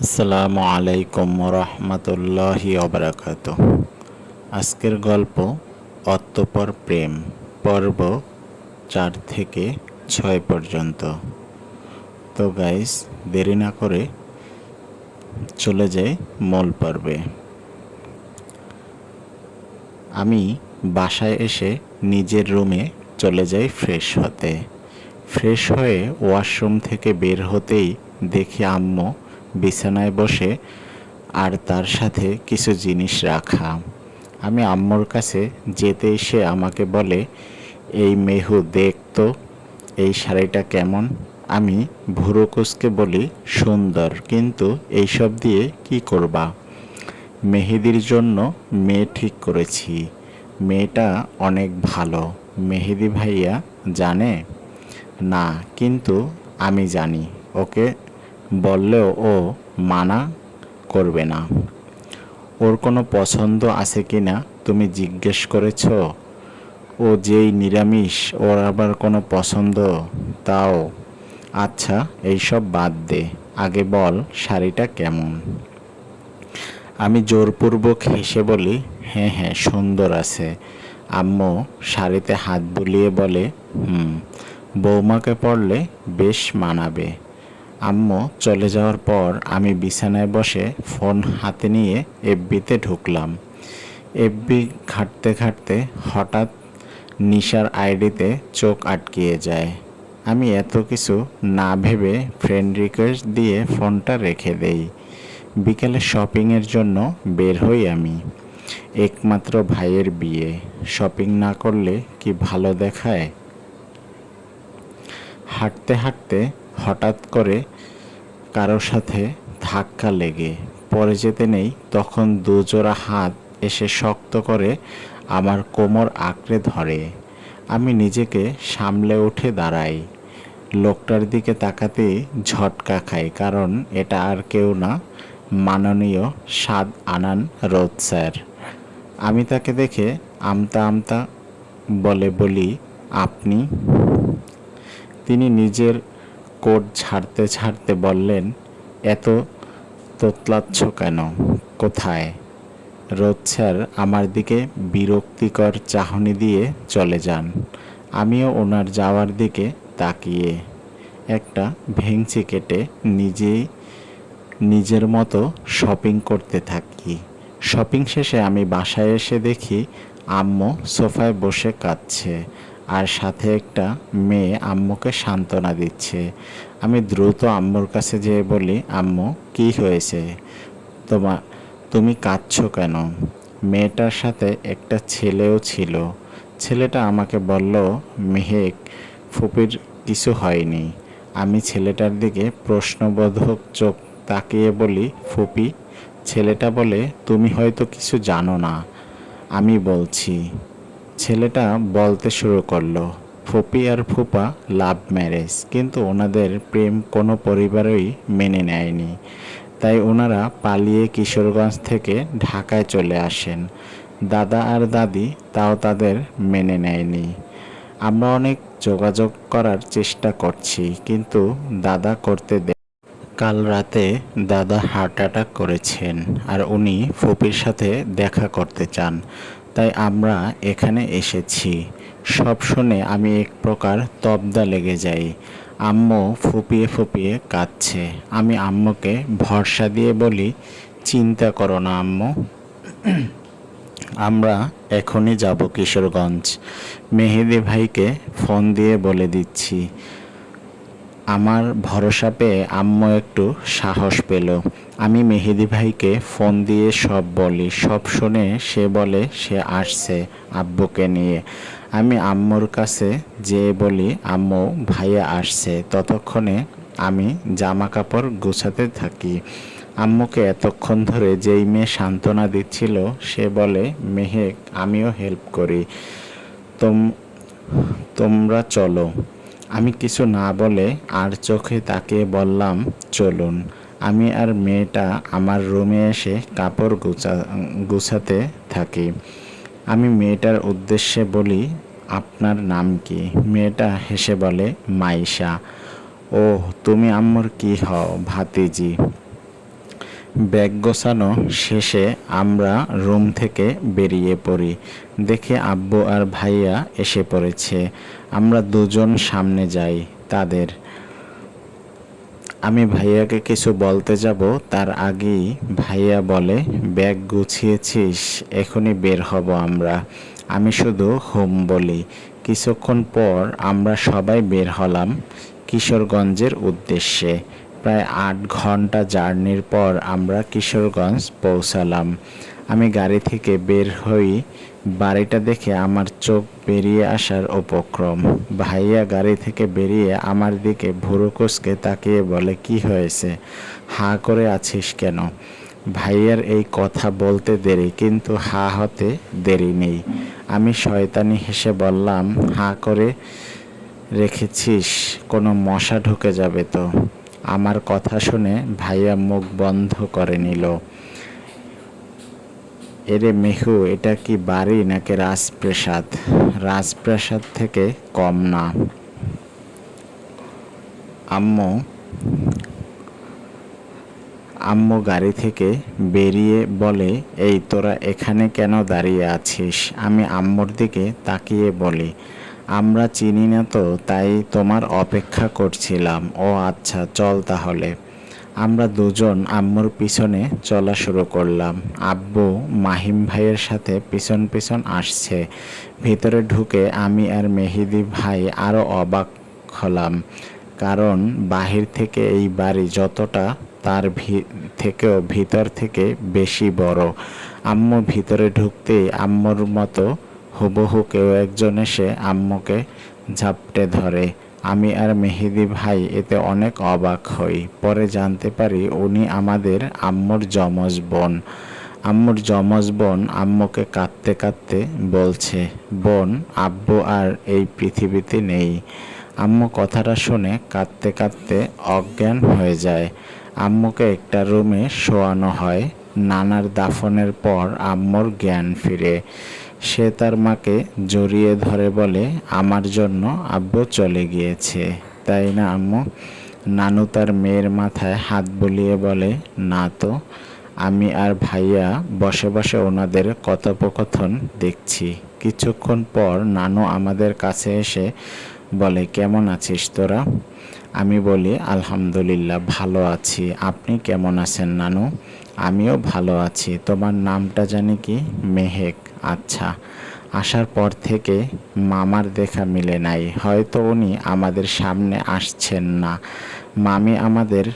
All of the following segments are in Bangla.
আসসালামু আলাইকুম রহমতুল্লাহি অবরাকাত আজকের গল্প, অতঃপর প্রেম, পর্ব চার থেকে ছয় পর্যন্ত। তো গাইস দেরি না করে চলে যাই মূল পর্বে। আমি বাসায় এসে নিজের রুমে চলে যাই ফ্রেশ হতে। ফ্রেশ হয়ে ওয়াশরুম থেকে বের হতেই দেখি আম্মু বিছানায় বসে আর তার সাথে কিছু জিনিস রাখা। আমি আম্মুর কাছে যেতেই সে আমাকে বলে, এই মেহু দেখ তো, এই শাড়িটা কেমন? আমি ভুরো কুচকে বলি, সুন্দর, কিন্তু এইসব দিয়ে কি করবা? মেহেদির জন্য মেয়ে ঠিক করেছি। মেয়েটা অনেক ভালো। মেহেদি ভাইয়া জানে? না, কিন্তু আমি জানি। ওকে বললেও ও মানা করবে না। ওর কোনো পছন্দ আছে কি না তুমি জিজ্ঞেস করেছ? ও যেই নিরামিষ, ওর আবার কোনো পছন্দ? তাও। আচ্ছা এইসব বাদ দে। আগে বল শাড়িটা কেমন? আমি জোরপূর্বক হেসে বলি হ্যাঁ হ্যাঁ সুন্দর আছে। আম্মু শাড়িতে হাত বুলিয়ে বলে, হুম। বৌমাকে পড়লে বেশ মানাবে। আম্মু চলে যাওয়ার পর আমি বিছানায় বসে ফোন হাতে নিয়ে এফবিতে ঢুকলাম। এফবি ঘাঁটতে ঘাঁটতে হঠাৎ নিশার আইডিতে চোখ আটকিয়ে যায়। আমি এত কিছু না ভেবে ফ্রেন্ড রিকোয়েস্ট দিয়ে ফোনটা রেখে দেই। বিকেলে শপিংয়ের জন্য বের হই আমি। একমাত্র ভাইয়ের বিয়ে। শপিং না করলে কি ভালো দেখায়? হাঁটতে হাঁটতে হঠাৎ করে কারোর সাথে ধাক্কা লেগে পরে যেতে নেই, তখন দুজোড়া হাত এসে শক্ত করে আমার কোমর আঁকড়ে ধরে। আমি নিজেকে সামলে উঠে দাঁড়াই। লোকটার দিকে তাকাতেই ঝটকা খাই, কারণ এটা আর কেউ না, মাননীয় স্বাদ আনান রোদ স্যার। আমি তাকে দেখে আমতা আমতা বলে বলি, আপনি? তিনি নিজের কোট ছাড়তে ছাড়তে বললেন, এত তোতলাচ্ছ কেন? কোথায়? রোদ স্যার আমার দিকে বিরক্তিকর চাহনি দিয়ে চলে যান। আমিও ওনার যাওয়ার দিকে তাকিয়ে একটা ভেংচি কেটে নিজেই নিজের মতো শপিং করতে থাকি। শপিং শেষে আমি বাসায় এসে দেখি আম্মু সোফায় বসে কাঁদছে। আর সাথে একটা মেয়ে আম্মুকে সান্ত্বনা দিচ্ছে। আমি দ্রুত আম্মুর কাছে যেয়ে বলি, আম্মু, কি হয়েছে? তোমা, তুমি কাঁদছো কেন? মেয়েটার সাথে একটা ছেলেও ছিল। ছেলেটা আমাকে বলল, মেহেক, ফুপির কিছু হয়নি। আমি ছেলেটার দিকে প্রশ্নবোধক চোখ তাকিয়ে বলি, ফুপি, ছেলেটা বলে, তুমি হয়তো কিছু জানো না। আমি বলছি ছেলেটা বলতে শুরু করল, ফুপি আর ফুপা লাভ ম্যারেজ কিন্তু ওনাদের প্রেম কোনো পরিবারই মেনে নেয়নি। তাই ওনারা পালিয়ে কিশোরগঞ্জ থেকে ঢাকায় চলে আসেন। দাদা আর দাদি তাও তাদের মেনে নেয়নি। আমরা অনেক যোগাযোগ করার চেষ্টা করছি, কিন্তু দাদা করতে দে, কাল রাতে দাদা হার্ট অ্যাটাক করেছেন আর উনি ফুপির সাথে দেখা করতে চান। তাই আমরা এখানে এসেছি। সব শুনে আমি এক প্রকার তবদা লেগে যাই। আম্মু ফুপিয়ে ফুপিয়ে কাঁদছে। আমি আম্মুকে ভরসা দিয়ে বলি, চিন্তা করো না আম্মু। আমরা এখনই যাব কিশোরগঞ্জ। মেহেদি ভাইকে ফোন দিয়ে বলে দিচ্ছি। আমার ভরসা পেয়ে আম্মু একটু সাহস পেল। আমি মেহেদি ভাইকে ফোন দিয়ে সব বলি, সব শুনে সে বলে সে আসছে আব্বুকে নিয়ে। আমি আম্মুর কাছে যেয়ে বলি, আম্মু, ভাইয়া আসছে। ততক্ষণে আমি জামা কাপড় গুছাতে থাকি। আম্মুকে এতক্ষণ ধরে যেই মেয়ে সান্ত্বনা দিচ্ছিল, সে বলে, মেহেক, আমিও হেল্প করি। তোম, তোমরা চলো। আমি কিছু না বলে আর চোখে তাকে বললাম, চলুন। আমি আর মেয়েটা আমার রুমে এসে কাপড় গুছা, গুছাতে থাকি। আমি মেয়েটার উদ্দেশ্যে বলি, আপনার নাম কি? মেয়েটা হেসে বলে, মাইশা। ও তুমি আম্মুর কি হও, ভাতিজি? ব্যাগ গোছানো শেষে আমরা রুম থেকে বেরিয়ে পড়ি। দেখে আব্বু আর ভাইয়া এসে পড়েছে। আমরা দুজন সামনে যাই, তাদের আমি ভাইয়াকে কিছু বলতে যাব, তার আগেই ভাইয়া বলে, ব্যাগ গুছিয়েছিস, এখনই বের হব আমরা। আমি শুধু হোম বলি। কিছুক্ষণ পর আমরা সবাই বের হলাম কিশোরগঞ্জের উদ্দেশ্যে। প্রায় আট ঘণ্টা জার্নির পর আমরা কিশোরগঞ্জ পৌঁছালাম। আমি গাড়ি থেকে বের হই, বাড়িটা দেখে আমার চোখ বেরিয়ে আসার উপক্রম। ভাইয়া গাড়ি থেকে বেরিয়ে আমার দিকে ভুরু কুচকে তাকিয়ে বলে, কি হয়েছে? হা করে আছিস কেন? ভাইয়ার এই কথা বলতে দেরি, কিন্তু হা হতে দেরি নেই। আমি শয়তানি হেসে বললাম, হা করে রেখেছিস, কোনো মশা ঢুকে যাবে তো? আমার কথা শুনে ভাইয়া মুখ বন্ধ করে নিল। এরে মেহু, এটা কি বাড়ি নাকি রাজপ্রাসাদ? রাজপ্রাসাদ থেকে কম না। আম্মু আম্মু গাড়ি থেকে বেরিয়ে বলে, এই তোরা এখানে কেন দাঁড়িয়ে আছিস? আমি আম্মুর দিকে তাকিয়ে বলি, আমরা চিনি না তো, তাই তোমার অপেক্ষা করছিলাম। ও আচ্ছা চল তাহলে। আমরা দুজন আম্মুর পিছনে চলা শুরু করলাম। আব্বু মাহিম ভাইয়ের সাথে পিছন পিছন আসছে। ভিতরে ঢুকে আমি আর মেহিদি ভাই আরও অবাক হলাম, কারণ বাহির থেকে এই বাড়ি যতটা তার ভি- থেকেও ভিতর থেকে বেশি বড়। আম্মু ভিতরে ঢুকতেই আম্মুর মতো হুবহু কেউ একজন এসে আম্মুকে ঝাপটে ধরে। আমি আর মেহেদি ভাই এতে অনেক অবাক হই। পরে জানতে পারি উনি আমাদের আম্মুর যমজ বোন। আম্মুর যমজ বোন আম্মুকে কাঁদতে কাঁদতে বলছে, বোন, আব্বু আর এই পৃথিবীতে নেই। আম্মু কথাটা শুনে কাঁদতে কাঁদতে অজ্ঞান হয়ে যায়। আম্মুকে একটা রুমে শোয়ানো হয়। নানার দাফনের পর আম্মুর জ্ঞান ফিরে। সে তার মাকে জড়িয়ে ধরে বলে, আমার জন্য আব্বু চলে গিয়েছে। তাই না, আম্মু? নানু তার মেয়ের মাথায় হাত বুলিয়ে বলে, না তো, আমি আর ভাইয়া বসে বসে ওনাদের কথোপকথন দেখছি। কিছুক্ষণ পর নানু আমাদের কাছে এসে বলে, কেমন আছিস তোরা? আমি বলি, আলহামদুলিল্লাহ, ভালো আছি। আপনি কেমন আছেন নানু? আমিও ভালো আছি। তোমার নামটা জানি কি? মেহেক। আচ্ছা আসার পর থেকে মামার দেখা মিলে নাই, হয়তো উনি আমাদের সামনে আসছেন না। মামি আমাদের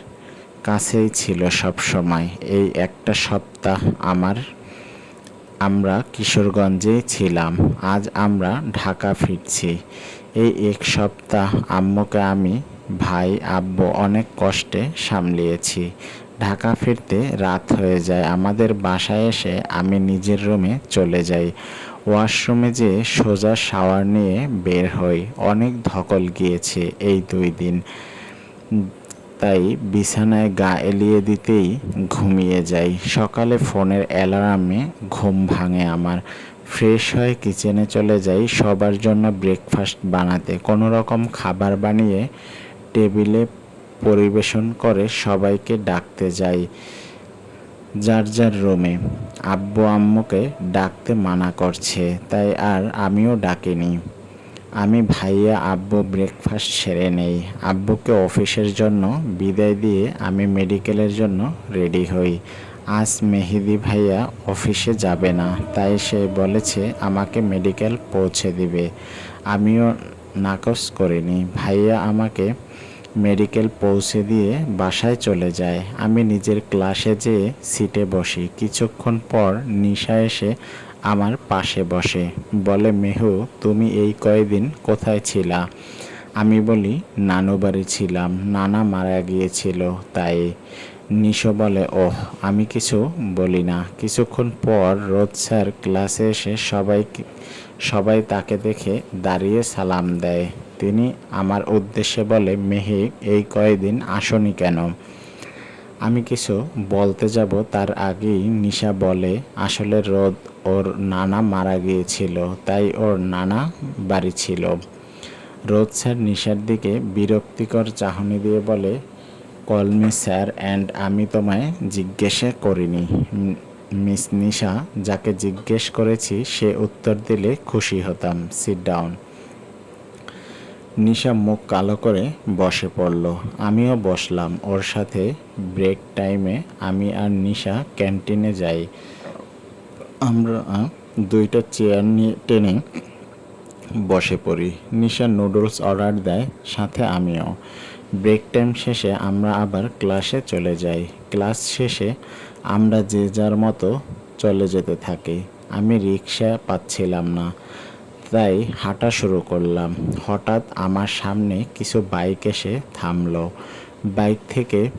কাছেই ছিল সব সময়। এই একটা সপ্তাহ আমার, আমরা কিশোরগঞ্জেই ছিলাম, আজ আমরা ঢাকা ফিরছি। এই এক সপ্তাহ আম্মুকে আমি, ভাই, আব্বু অনেক কষ্টে সামলিয়েছি। ঢাকা ফিরতে রাত হয়ে যায়। আমাদের বাসায় এসে আমি নিজের রুমে চলে যাই। ওয়াশরুমে যে সোজা শাওয়ার নিয়ে বের হই। অনেক ধকল গিয়েছে এই দুই দিন। তাই বিছানায় গা এলিয়ে দিতেই ঘুমিয়ে যাই। সকালে ফোনের অ্যালার্মে ঘুম ভাঙে আমার। ফ্রেশ হয়ে কিচেনে চলে যাই সবার জন্য ব্রেকফাস্ট বানাতে। কোনো রকম খাবার বানিয়ে টেবিলে পরিবেশন করে সবাইকে ডাকতে যাই। যার যার রুমে। আব্বু আম্মুকে ডাকতে মানা করছে, তাই আর আমিও ডাকিনি। আমি ভাইয়া আব্বু ব্রেকফাস্ট সেরে নেই। আব্বুকে অফিসের জন্য বিদায় দিয়ে আমি মেডিকেলের জন্য রেডি হই। আজ মেহেদি ভাইয়া অফিসে যাবে না, তাই সে বলেছে আমাকে মেডিকেল পৌঁছে দিবে। আমিও নাকচ করিনি। ভাইয়া আমাকে মেডিকেল পৌঁছে দিয়ে বাসায় চলে যায়। আমি নিজের ক্লাসে যেয়ে সিটে বসি। কিছুক্ষণ পর নিশা এসে আমার পাশে বসে। বলে, মেহু, তুমি এই কয়দিন কোথায় ছিলা? আমি বলি, নানু বাড়ি ছিলাম। নানা মারা গিয়েছিল তাই। নিশো বলে, ওহ, আমি কিছু বলি না। কিছুক্ষণ পর রোদ স্যার ক্লাসে এসে সবাই সবাই তাকে দেখে দাঁড়িয়ে সালাম দেয়। তিনি আমার উদ্দেশ্যে বলে মেহিক এই কয়দিন আসনি কেন? আমি কিছু বলতে যাব, তার আগেই নিশা বলে, আসলে রোদ ওর নানা মারা গিয়েছিল, তাই ওর নানা বাড়ি ছিল। রোদ স্যার নিশার দিকে বিরক্তিকর চাহনি দিয়ে বলে কলমি স্যার অ্যান্ড আমি তোমায় জিজ্ঞেসে করিনি। মিস নিশা, যাকে জিজ্ঞেস করেছি, সে উত্তর দিলে খুশি হতাম, সিট ডাউন। নিশা মুখ কালো করে বসে পড়ল। আমিও বসলাম। ওর সাথে ব্রেক টাইমে আমি আর নিশা ক্যান্টিনে যাই। আমরা দুইটা চেয়ার নিয়ে টেনে বসে পড়ি। নিশা নুডলস অর্ডার দেয়, সাথে আমিও। ব্রেক টাইম শেষে আমরা আবার ক্লাসে চলে যাই। ক্লাস শেষে আমরা যে যার মতো চলে যেতে থাকি। আমি রিক্সা পাচ্ছিলাম না। তাই হাঁটা শুরু করলাম। হঠাৎ আমার সামনে কিছু বাইক এসে থামলো। বাইক থেকে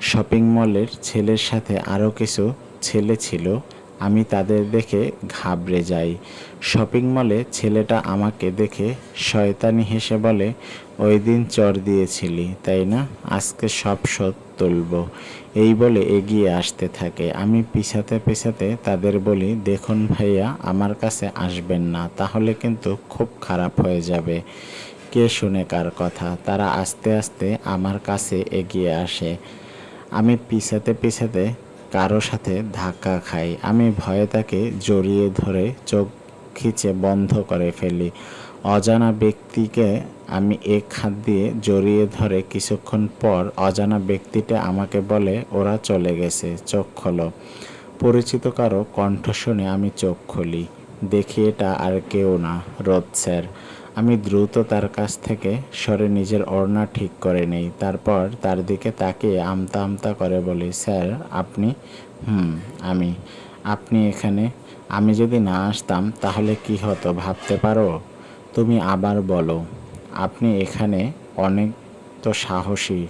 শপিং মলের ছেলের সাথে আরও কিছু ছেলে ছিল। আমি তাদের দেখে ঘাবড়ে যাই। শপিং মলে ছেলেটা আমাকে দেখে শয়তানি হেসে বলে, ওই দিন চর দিয়েছিলি, তাই না? আজকে সব শোধ তুলব। এই বলে এগিয়ে আসতে থাকে। আমি পিছাতে পিছাতে তাদের বলি, দেখুন ভাইয়া, আমার কাছে আসবেন না, তাহলে কিন্তু খুব খারাপ হয়ে যাবে। কে শুনে কার কথা? তারা আস্তে আস্তে আমার কাছে এগিয়ে আসে। আমি পিছাতে পিছাতে কারও সাথে ধাক্কা খাই। আমি ভয়ে তাকে জড়িয়ে ধরে চোখ খিচে বন্ধ করে ফেলি। অজানা ব্যক্তিকে আমি এক হাত দিয়ে জড়িয়ে ধরে কিছুক্ষণ পর অজানা ব্যক্তিটা আমাকে বলে, ওরা চলে গেছে, চোখ খোলো। পরিচিত কারও কণ্ঠ শুনে আমি চোখ খুলি। দেখি এটা আর কেউ না, রোদ স্যার। আমি দ্রুত তার কাছ থেকে সরে নিজের ওড়না ঠিক করে নেই। তারপর তার দিকে তাকিয়ে আমতা আমতা করে বলি, স্যার, আপনি? হুম, আমি। আপনি এখানে? আমি যদি না আসতাম, তাহলে কি হতো, ভাবতে পারো? তুমি আবার বলো, আপনি এখানে অনেক তো সাহসী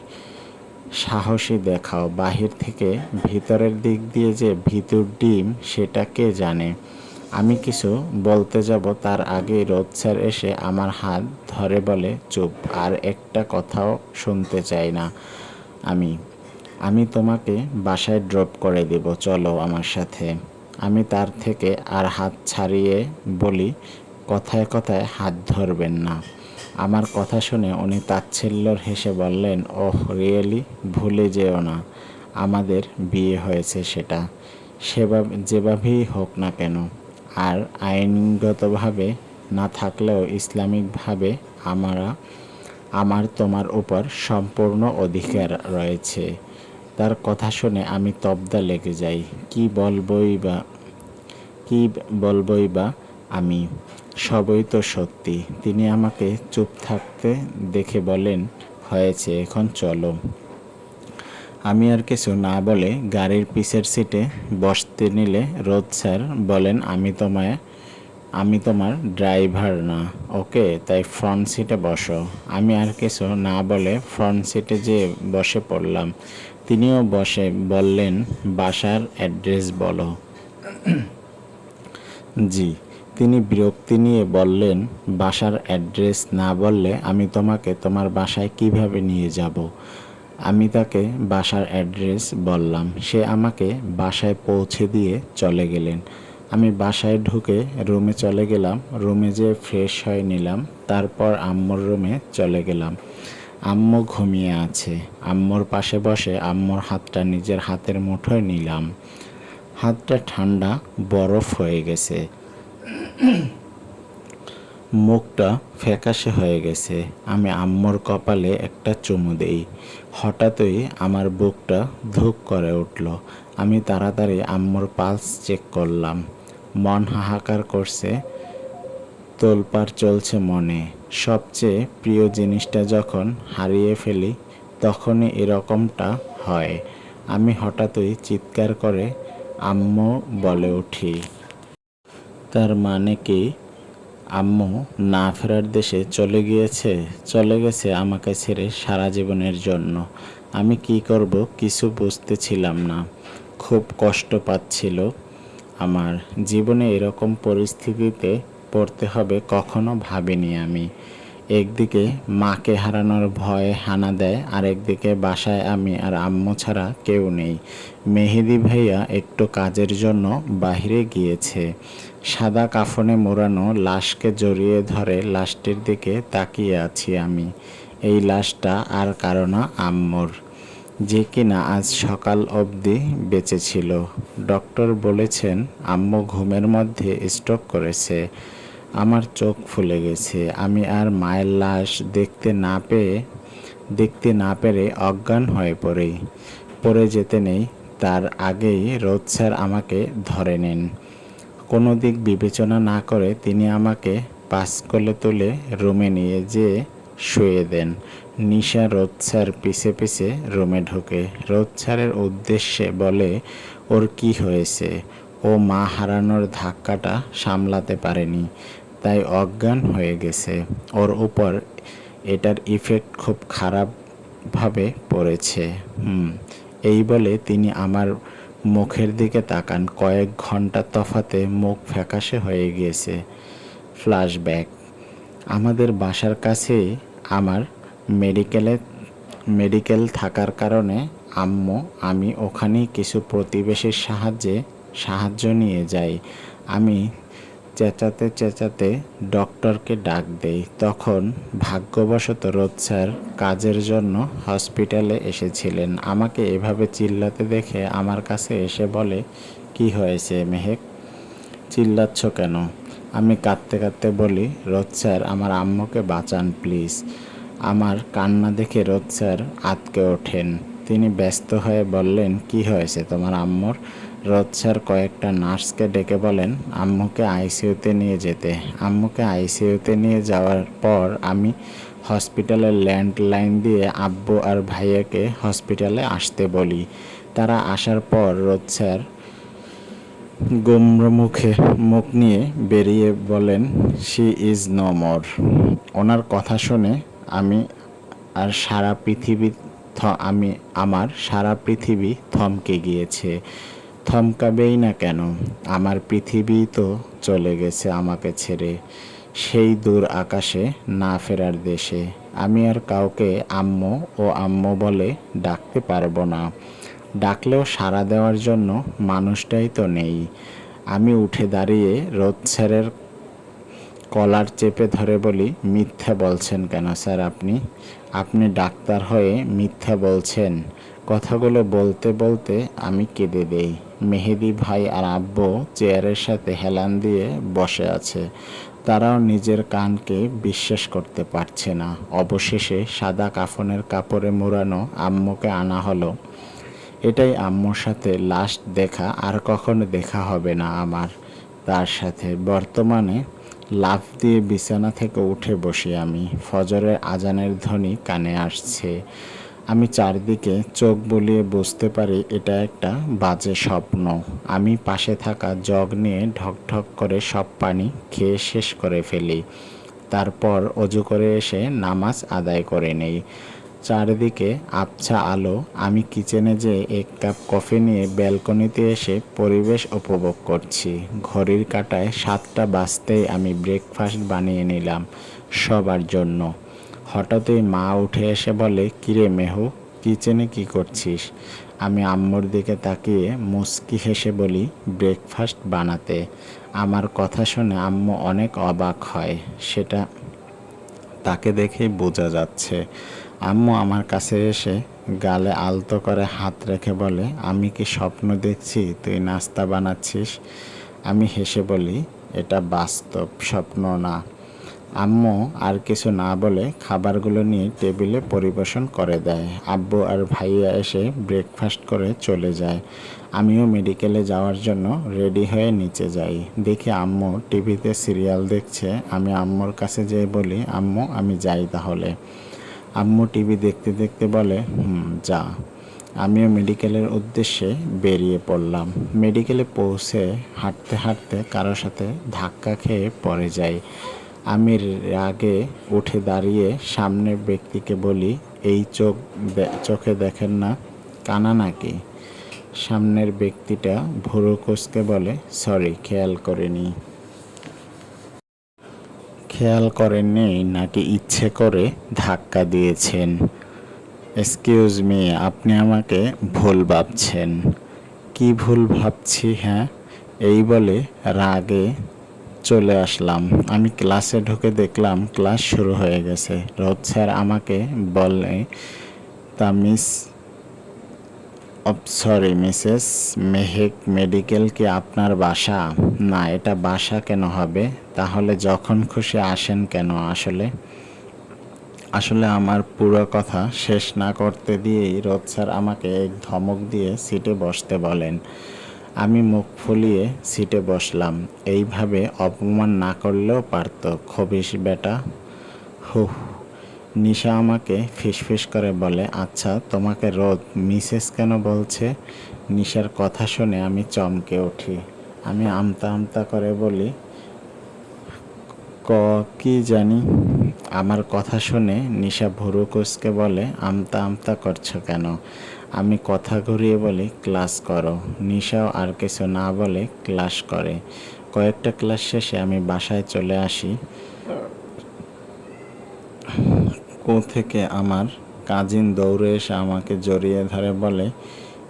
সাহসী দেখাও। বাহির থেকে ভিতরের দিক দিয়ে যে ভিতর ডিম, সেটা কে জানে? আমি কিছু বলতে যাব, তার আগে রোদ স্যার এসে আমার হাত ধরে বলে, চুপ, আর একটা কথাও শুনতে চাই না আমি। আমি তোমাকে বাসায় ড্রপ করে দেব, চলো আমার সাথে। আমি তার থেকে আর হাত ছাড়িয়ে বলি কথায় কথায় হাত ধরবেন না। আমার কথা শুনে উনি তাচ্ছিল্যর হেসে বললেন, ওহ, রিয়েলি? ভুলে যেও না। আমাদের বিয়ে হয়েছে সেটা। সেভাবে, যেভাবেই হোক না কেন। আর আইনগতভাবে না থাকলেও ইসলামিকভাবে আমরা, আমার তোমার উপর সম্পূর্ণ অধিকার রয়েছে। তার কথা শুনে আমি তবদা লেগে যাই। কি বলবই বা, কি বলবই বা আমি। সবই তো সত্যি। তিনি আমাকে চুপ থাকতে দেখে বলেন, হয়েছে, এখন চলো। আমি আর কিছু না বলে গাড়ির পিছের সিটে বসতে নিলে রোদ স্যার বলেন, আমি তোমায়, আমি তোমার ড্রাইভার না। ওকে, তাই ফ্রন্ট সিটে বসো। আমি আর কিছু না বলে ফ্রন্ট সিটে যেয়ে বসে পড়লাম। তিনিও বসে বললেন, বাসার অ্যাড্রেস বলো। জি। তিনি বিরক্তি নিয়ে বললেন, বাসার অ্যাড্রেস না বললে আমি তোমাকে তোমার বাসায় কীভাবে নিয়ে যাব? আমি তাকে বাসার অ্যাড্রেস বললাম। সে আমাকে বাসায় পৌঁছে দিয়ে চলে গেলেন। আমি বাসায় ঢুকে রুমে চলে গেলাম। রুমে যেয়ে ফ্রেশ হয়ে নিলাম। তারপর আম্মুর রুমে চলে গেলাম। আম্মু ঘুমিয়ে আছে। আম্মুর পাশে বসে আম্মুর হাতটা নিজের হাতের মুঠোয় নিলাম। হাতটা ঠান্ডা, বরফ হয়ে গেছে। মুখটা ফ্যাকাশে হয়ে গেছে। আমি আম্মুর কপালে একটা চুমু দেই। হঠাৎই আমার বুকটা ধুক করে উঠল। আমি তাড়াতাড়ি আম্মুর পালস চেক করলাম। মন হাহাকার করছে, তোলপাড় চলছে মনে। সবচেয়ে প্রিয় জিনিসটা যখন হারিয়ে ফেলি, তখনই এরকমটা হয়। আমি হঠাৎই চিৎকার করে, আম্মু, বলে উঠি। তার মানে কি? আম্মু, না ফেরার দেশে চলে গিয়েছে? চলে গেছে আমাকে ছেড়ে সারা জীবনের জন্য। আমি কি করব কিছু বুঝতেছিলাম না। খুব কষ্ট পাচ্ছিল আমার। জীবনে এরকম পরিস্থিতিতে পড়তে হবে কখনো ভাবিনি আমি। একদিকে মাকে হারানোর ভয় হানা দেয় আর একদিকে বাসায় আমি আর আম্মু ছাড়া কেউ নেই। মেহেদি ভাইয়া একটু কাজের জন্য বাইরে গিয়েছে। সাদা কাফনে মোড়ানো লাশকে জড়িয়ে ধরে লাশটির দিকে তাকিয়ে আছি আমি। এই লাশটা আর কারও না, আম্মুর। যে কিনা আজ সকাল অবধি বেঁচে ছিল। ডক্টর বলেছেন, আম্মু ঘুমের মধ্যে স্ট্রোক করেছে। আমার চোখ ফুলে গেছে। আমি আর মায়ের লাশ দেখতে না পেয়ে, দেখতে না পেরে অজ্ঞান হয়ে পড়ি। পড়ে যেতে নেই, তার আগেই রোদ স্যার আমাকে ধরে নেন। কোনো দিক বিবেচনা না করে তিনি আমাকে পাস কোলে তুলে রুমে নিয়ে যেয়ে শুয়ে দেন। নিশা রোদ স্যার পিছে পিছে রুমে ঢোকে। রোদ স্যারের উদ্দেশ্যে বলে, ওর কি হয়েছে? ও মা হারানোর ধাক্কাটা সামলাতে পারেনি। তাই অজ্ঞান হয়ে গেছে। ওর উপর এটার ইফেক্ট খুব খারাপভাবে পড়েছে। হুম, এই বলে তিনি আমার মুখের দিকে তাকান। কয়েক ঘণ্টা তফাতে মুখ ফ্যাকাশে হয়ে গিয়েছে। ফ্ল্যাশব্যাক। আমাদের বাসার কাছেই আমার মেডিকেলে, মেডিকেল থাকার কারণে আম্মু, আমি ওখানেই কিছু প্রতিবেশীর সাহায্যে সাহায্য নিয়ে যাই। আমি চেঁচাতে চেঁচাতে ডক্টরকে ডাক দেই। তখন ভাগ্যবশত রোদ স্যার কাজের জন্য হসপিটালে এসেছিলেন। আমাকে এভাবে চিল্লাতে দেখে আমার কাছে এসে বলে, কি হয়েছে মেহেক? চিল্লাচ্ছ কেন? আমি কাঁদতে কাঁদতে বলি, রোদ স্যার, আমার আম্মুকে বাঁচান প্লিজ। আমার কান্না দেখে রোদ স্যার আতকে ওঠেন। তিনি ব্যস্ত হয়ে বললেন, কি হয়েছে তোমার আম্মুর? রোদ স্যার কয়েকটা নার্সকে ডেকে বলেন, আম্মুকে আইসিইউতে নিয়ে যেতে। আম্মুকে আইসিইউতে নিয়ে যাওয়ার পর আমি হসপিটালের ল্যান্ডলাইন দিয়ে আব্বু আর ভাইয়াকে হসপিটালে আসতে বলি। তারা আসার পর রোদ স্যার মুখে মুখ নিয়ে বেরিয়ে বলেন শি ইজ নো মোর। ওনার কথা শুনে আমি আর সারা পৃথিবী আমি আমার সারা পৃথিবী থমকে গিয়েছে। থমকাবেই না কেন, আমার পৃথিবী তো চলে গেছে আমাকে ছেড়ে, সেই দূর আকাশে না ফেরার দেশে। আমি আর কাউকে আম্মু ও আম্মু বলে ডাকতে পারব না। ডাকলেও সাড়া দেওয়ার জন্য মানুষটাই তো নেই। আমি উঠে দাঁড়িয়ে রোদ স্যারের কলার চেপে ধরে বলি, মিথ্যা বলছেন কেন স্যার আপনি? আপনি ডাক্তার হয়ে মিথ্যা বলছেন। কথাগুলো বলতে বলতে আমি কেঁদে দেই। মেহেদি ভাই আর আব্বু চেয়ারের সাথে হেলান দিয়ে বসে আছে। তারাও নিজের কানকে বিশ্বাস করতে পারছে না। অবশেষে সাদা কাফনের কাপড়ে মোড়ানো আম্মুকে আনা হলো। এটাই আম্মুর সাথে লাস্ট দেখা, আর কখনো দেখা হবে না আমার। তার সাথে বর্তমানে লাফ দিয়ে বিছানা থেকে উঠে বসি আমি। ফজরের আজানের ধ্বনি কানে আসছে। আমি চারদিকে চোখ বুলিয়ে বুঝতে পারি এটা একটা বাজে স্বপ্ন। আমি পাশে থাকা জগ নিয়ে ঢক ঢক করে সব পানি খেয়ে শেষ করে ফেলি। তারপর অজু করে এসে নামাজ আদায় করে নেই। চারিদিকে আবছা আলো, আমি কিচেনে যে এক কাপ কফি নিয়ে ব্যালকনিতে এসে পরিবেশ উপভোগ করছি। ঘড়ির কাঁটায় সাতটা বাজতেই আমি ব্রেকফাস্ট বানিয়ে নিলাম সবার জন্য। হঠাৎই মা উঠে এসে বলে, কিরে মেহু কিচেনে কি করছিস? আমি আম্মুর দিকে তাকিয়ে মুচকি হেসে বলি, ব্রেকফাস্ট বানাতে। আমার কথা শুনে আম্মু অনেক অবাক হয়, সেটা তাকে দেখেই বোঝা যাচ্ছে। আম্মু আমার কাছে এসে গালে আলতো করে হাত রেখে বলে, আমি কি স্বপ্ন দেখছি? তুই নাস্তা বানাচ্ছিস? আমি হেসে বলি, এটা বাস্তব স্বপ্ন না। আম্মু আর কিছু না বলে খাবারগুলো নিয়ে টেবিলে পরিবেশন করে দেয়। আব্বু আর ভাইয়া এসে ব্রেকফাস্ট করে চলে যায়। আমিও মেডিকেলে যাওয়ার জন্য রেডি হয়ে নিচে যাই। দেখি আম্মু টিভিতে সিরিয়াল দেখছে। আমি আম্মুর কাছে যেয়ে বলি, আম্মু, আমি যাই তাহলে। আম্মু টিভি দেখতে দেখতে বলে, হুম, যা। আমিও মেডিকেলের উদ্দেশ্যে বেরিয়ে পড়লাম। মেডিকেলে পৌঁছে হাঁটতে হাঁটতে কারোর সাথে ধাক্কা খেয়ে পড়ে যাই। আমি রাগে উঠে দাঁড়িয়ে সামনের ব্যক্তিকে বলি, এই চোখ চোখে দেখেন না, কানা নাকি? সামনের ব্যক্তিটা ভুরু কুচকে বলে, সরি, খেয়াল করিনি। খেয়াল করেননি, নাকি ইচ্ছে করে ধাক্কা দিয়েছেন? এক্সকিউজ মি, আপনি আমাকে ভুল ভাবছেন। কি ভুল ভাবছি হ্যাঁ? এই বলে রাগে চলে আসলাম। আমি ক্লাসে ঢুকে দেখলাম ক্লাস শুরু হয়ে গেছে। রোদ স্যার আমাকে বলে Tamiz sorry, Mrs Mehek, medical কি আপনার বাসা? না, এটা বাসা কেন হবে? তাহলে যখন খুশি আসেন কেন আসলে? আসলে আমার পুরো কথা শেষ না করতে দিয়েই রোদ স্যার আমাকে এক ধমক দিয়ে সিটে বসতে বলেন। আমি মুখ ফুলিয়ে সিটে বসলাম। এইভাবে অপমান না করলেও পারতো। খবিস বেটা হুহ নিশা আমাকে ফিসফিস করে বলে আচ্ছা তোমাকে রোদ, মিসেস কেন বলছে? নিশার কথা শুনে আমি চমকে উঠি। আমি আমতা আমতা করে বলি, ক, কি জানি? আমার কথা শুনে নিশা ভুরু কুচকে বলে, আমতা আমতা করছ কেন? আমি কথা ঘুরিয়ে বলি, ক্লাস করো। নিশাও আর কিছু না বলে ক্লাস করে। কয়েকটা ক্লাস শেষে আমি বাসায় চলে আসি। কো থেকে আমার কাজিন দৌড়ে এসে আমাকে জড়িয়ে ধরে, বলে,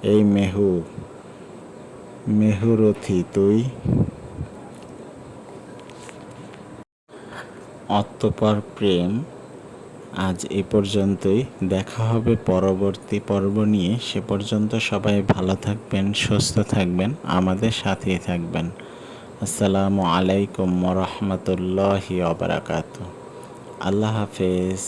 এই মেহু, মেহুরথি, তুই? অতপর প্রেম আজ এ পর্যন্তই। দেখা হবে পরবর্তী পর্ব নিয়ে। সে পর্যন্ত সবাই ভালো থাকবেন, সুস্থ থাকবেন, আমাদের সাথেই থাকবেন। আসসালামু আলাইকুম রহমতুল্লাহি অবরাকাত আল্লাহ হাফেজ।